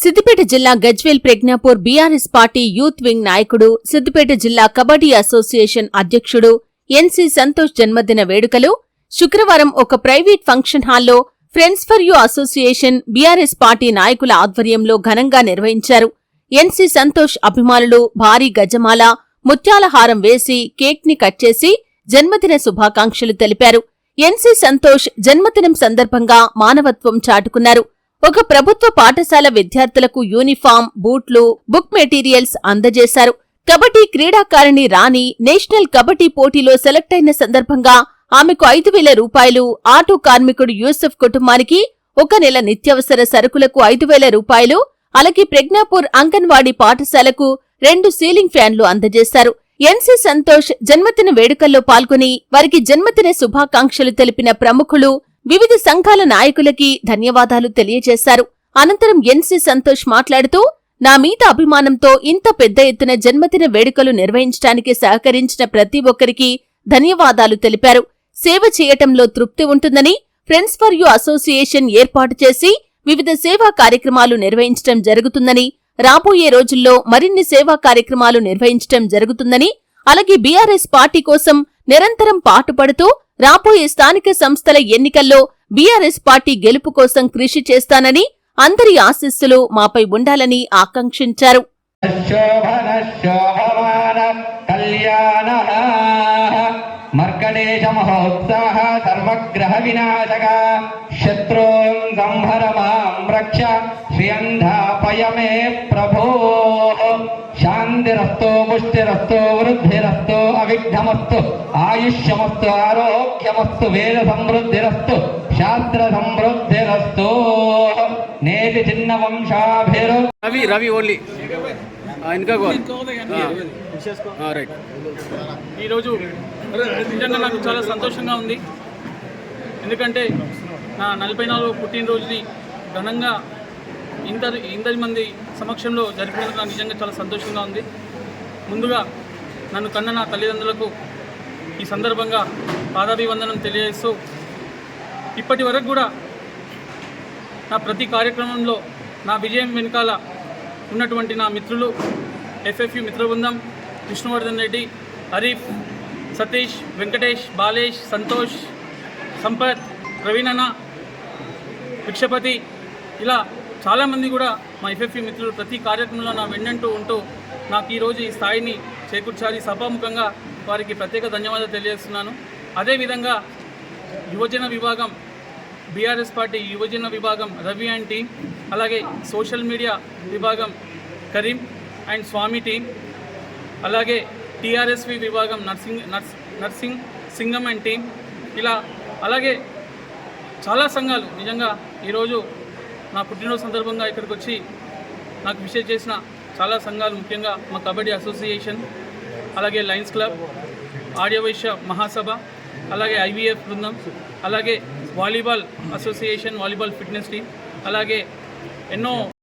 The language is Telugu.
సిద్దిపేట జిల్లా Gajwel Pragnapur BRS party youth wing నాయకుడు సిద్దిపేట జిల్లా కబడ్డీ అసోసియేషన్ అధ్యక్షుడు ఎన్సీ సంతోష్ జన్మదిన వేడుకలు శుక్రవారం ఒక ప్రైవేట్ ఫంక్షన్ హాల్లో friends for you association BRS party నాయకుల ఆధ్వర్యంలో ఘనంగా నిర్వహించారు. ఎన్సీ సంతోష్ అభిమానులు భారీ గజమాల ముత్యాల హారం వేసి కేక్ని కట్ చేసి జన్మదిన శుభాకాంక్షలు తెలిపారు. ఎన్సీ సంతోష్ జన్మదినం సందర్భంగా మానవత్వం చాటుకున్నారు. ఒక ప్రభుత్వ పాఠశాల విద్యార్థులకు యూనిఫామ్ బూట్లు బుక్ మెటీరియల్స్ అందజేశారు. కబడ్డీ క్రీడాకారిణి రాణి నేషనల్ కబడ్డీ పోటీలో సెలెక్ట్ అయిన సందర్భంగా ఆమెకు ఐదు వేల రూపాయలు ఆటో కార్మికుడు యూసఫ్ కుటుంబానికి ఒక నెల నిత్యావసర సరుకులకు ఐదు వేల రూపాయలు అలాగే ప్రజ్ఞాపూర్ అంగన్వాడీ పాఠశాలకు రెండు సీలింగ్ ఫ్యాన్లు అందజేశారు. ఎన్సీ సంతోష్ జన్మదిన వేడుకల్లో పాల్గొని వారికి జన్మదిన శుభాకాంక్షలు తెలిపిన ప్రముఖులు వివిధ సంఘాల నాయకులకి ధన్యవాదాలు తెలియజేశారు. అనంతరం ఎన్సీ సంతోష్ మాట్లాడుతూ నా మీద అభిమానంతో ఇంత పెద్ద ఎత్తున జన్మదిన వేడుకలు నిర్వహించడానికి సహకరించిన ప్రతి ఒక్కరికి ధన్యవాదాలు తెలిపారు. సేవ చేయటంలో తృప్తి ఉంటుందని ఫ్రెండ్స్ ఫర్ యూ అసోసియేషన్ ఏర్పాటు చేసి వివిధ సేవా కార్యక్రమాలు నిర్వహించటం జరుగుతుందని రాబోయే రోజుల్లో మరిన్ని సేవా కార్యక్రమాలు నిర్వహించటం జరుగుతుందని అలాగే బీఆర్ఎస్ పార్టీ కోసం నిరంతరం పాటుపడుతూ రాబోయే స్థానిక సంస్థల ఎన్నికల్లో బీఆర్ఎస్ పార్టీ గెలుపు కోసం కృషి చేస్తానని అందరి ఆశీస్సులు మాపై ఉండాలని ఆకాంక్షించారు మర్కటేశ మహోత్సాహ సర్వగ్రహ వినాశక శత్రుం సంహర రక్ష శ్రియంధాపయ మే ప్రభో. శాంతిరస్తో పుష్టిరస్తో వృద్ధిరస్తో అవిఘ్నమస్తు ఆయుష్యమస్తు ఆరోగ్యమస్తు వేద సమృద్ధిరస్తు శాస్త్ర సమృద్ధిరస్తో నేటి చిన్న వంశాభిరు రవి రవి ఓన్లీ ఇంకా రైట్ ఈరోజు నిజంగా నాకు చాలా సంతోషంగా ఉంది. ఎందుకంటే నా నలభై నాలుగు పుట్టినరోజుని ఘనంగా ఇంత ఇంతటి మంది సమక్షంలో జరిపినందుకు నాకు నిజంగా చాలా సంతోషంగా ఉంది. ముందుగా నన్ను కన్న నా తల్లిదండ్రులకు ఈ సందర్భంగా పాదాభివందనం తెలియజేస్తూ ఇప్పటి వరకు కూడా నా ప్రతి కార్యక్రమంలో నా విజయం వెనుకాల ఉన్నటువంటి నా మిత్రులు ఎఫ్ఎఫ్యు మిత్ర బృందం విష్ణువర్ధన్ రెడ్డి హరీఫ్ సతీష్ వెంకటేష్ బాలేష్ సంతోష్ సంపత్ ప్రవీణన విక్షపతి ఇలా చాలామంది కూడా మా ఎఫ్ఎఫ్ఈ మిత్రులు ప్రతి కార్యక్రమంలో నా వెన్నంటూ ఉంటూ నాకు ఈరోజు ఈ స్థాయిని చేకూర్చాలి సభాముఖంగా వారికి ప్రత్యేక ధన్యవాదాలు తెలియజేస్తున్నాను. అదేవిధంగా యువజన విభాగం బీఆర్ఎస్ పార్టీ యువజన విభాగం రవి అండ్ టీం అలాగే సోషల్ మీడియా విభాగం కరీం అండ్ స్వామి టీం అలాగే టీఆర్ఎస్వి విభాగం నర్సింగ్ నర్స్ నర్సింగ్ సింగం అండ్ టీం ఇలా అలాగే చాలా సంఘాలు నిజంగా ఈరోజు నా పుట్టినరోజు సందర్భంగా ఇక్కడికి వచ్చి నాకు విషయం చేసిన చాలా సంఘాలు ముఖ్యంగా మా కబడ్డీ అసోసియేషన్ అలాగే లయన్స్ క్లబ్ ఆర్యవైశ్య మహాసభ అలాగే ఐవీఎఫ్ బృందం అలాగే volleyball association volleyball fitness team అలాగే ఎన్నో